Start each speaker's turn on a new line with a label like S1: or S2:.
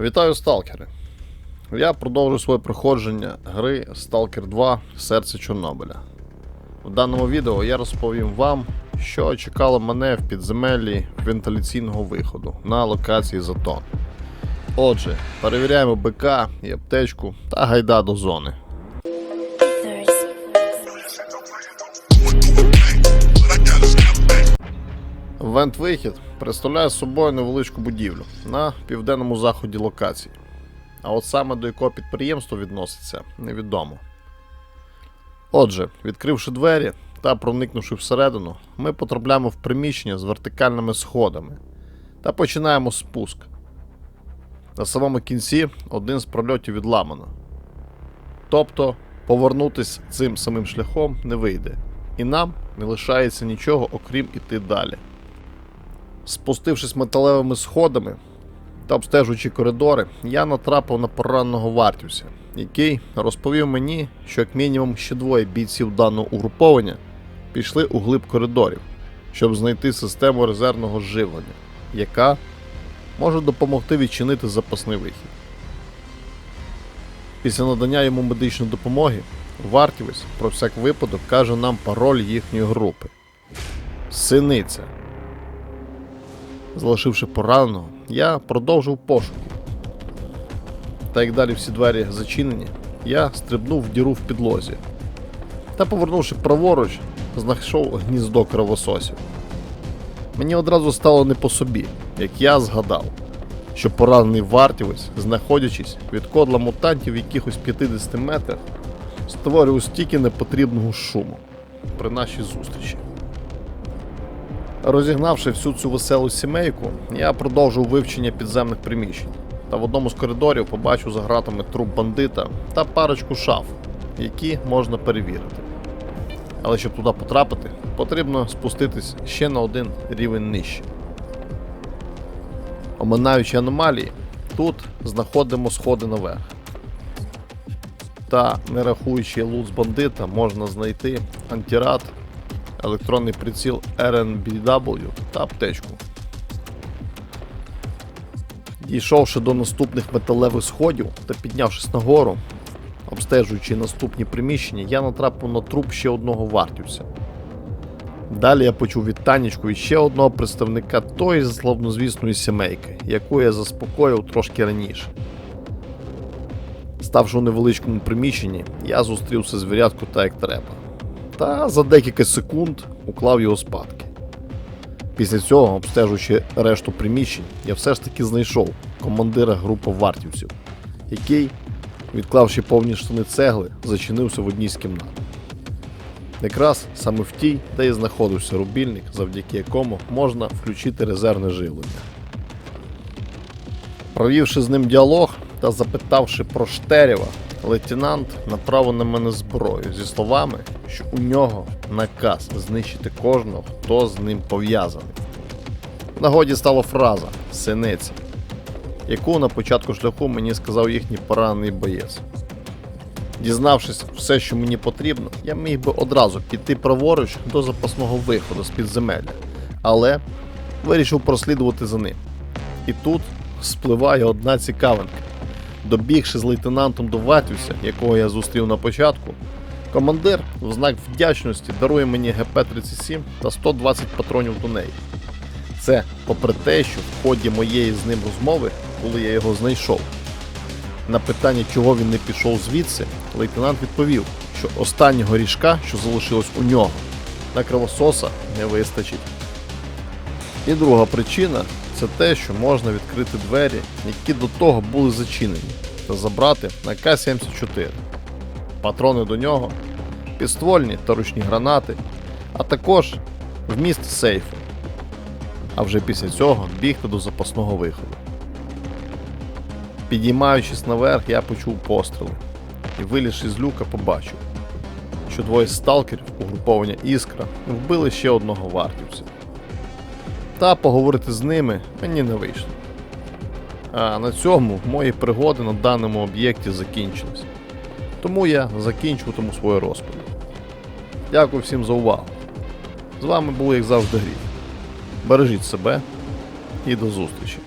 S1: Вітаю, сталкери! Я продовжую своє проходження гри Stalker 2 Серце Чорнобиля. У даному відео я розповім вам, що чекало мене в підземеллі вентиляційного виходу на локації Затон. Отже, перевіряємо БК і аптечку та гайда до зони. Вент-вихід представляє собою невеличку будівлю на південному заході локації. А от саме до якого підприємства відноситься, невідомо. Отже, відкривши двері та проникнувши всередину, ми потрапляємо в приміщення з вертикальними сходами та починаємо спуск. На самому кінці один з прольотів відламано. Тобто повернутися цим самим шляхом не вийде, і нам не лишається нічого, окрім іти далі. Спустившись металевими сходами та обстежуючи коридори, я натрапив на пораненого вартівця, який розповів мені, що як мінімум ще двоє бійців даного угруповання пішли у глиб коридорів, щоб знайти систему резервного живлення, яка може допомогти відчинити запасний вихід. Після надання йому медичної допомоги, вартівець про всяк випадок каже нам пароль їхньої групи. Синиця. Залишивши пораненого, я продовжив пошуки. Та як далі всі двері зачинені, я стрибнув в діру в підлозі. Та, повернувши праворуч, знайшов гніздо кровососів. Мені одразу стало не по собі, як я згадав, що поранений вартівець, знаходячись від кодла мутантів якихось 50 метрах, створював стільки непотрібного шуму при нашій зустрічі. Розігнавши всю цю веселу сімейку, я продовжив вивчення підземних приміщень. Та в одному з коридорів побачив за гратами труп бандита та парочку шаф, які можна перевірити. Але щоб туди потрапити, потрібно спуститись ще на один рівень нижче. Оминаючи аномалії, тут знаходимо сходи наверх. Та не рахуючи лут з бандита, можна знайти антирад електронний приціл RNBW та аптечку. Дійшовши до наступних металевих сходів та піднявшись нагору, обстежуючи наступні приміщення, я натрапив на труп ще одного вартівця. Далі я почув від Танечку і ще одного представника тої славнозвісної сімейки, яку я заспокоїв трошки раніше. Ставши у невеличкому приміщенні, я зустрів це звірятку так як треба та за декілька секунд уклав його спадки. Після цього, обстежуючи решту приміщень, я все ж таки знайшов командира групи вартівців, який, відклавши повні штани цегли, зачинився в одній з кімнат. Якраз саме в тій, де і знаходився рубільник, завдяки якому можна включити резервне живлення. Провівши з ним діалог та запитавши про Штерєва, лейтенант направив на мене зброю зі словами, що у нього наказ знищити кожного, хто з ним пов'язаний. Нагоді стала фраза синиця, яку на початку шляху мені сказав їхній поранений боєць. Дізнавшись все, що мені потрібно, я міг би одразу піти праворуч до запасного виходу з підземелля, але вирішив прослідувати за ним. І тут спливає одна цікавинка. Добігши з лейтенантом до Ватюся, якого я зустрів на початку, командир в знак вдячності дарує мені ГП-37 та 120 патронів до неї. Це попри те, що в ході моєї з ним розмови, коли я його знайшов, на питання, чого він не пішов звідси, лейтенант відповів, що останнього ріжка, що залишилось у нього, на кровососа не вистачить. І друга причина це те, що можна відкрити двері, які до того були зачинені, та забрати на К-74, патрони до нього, підствольні та ручні гранати, а також вміст сейфу. А вже після цього бігти до запасного виходу. Підіймаючись наверх, я почув постріли і, вилізши з люка, побачив, що двоє сталкерів угруповання Іскра вбили ще одного вартівця та поговорити з ними мені не вийшло. А на цьому мої пригоди на даному об'єкті закінчились. Тому я закінчуватиму свою розповідь. Дякую всім за увагу. З вами був, як завжди, Гріх. Бережіть себе і до зустрічі!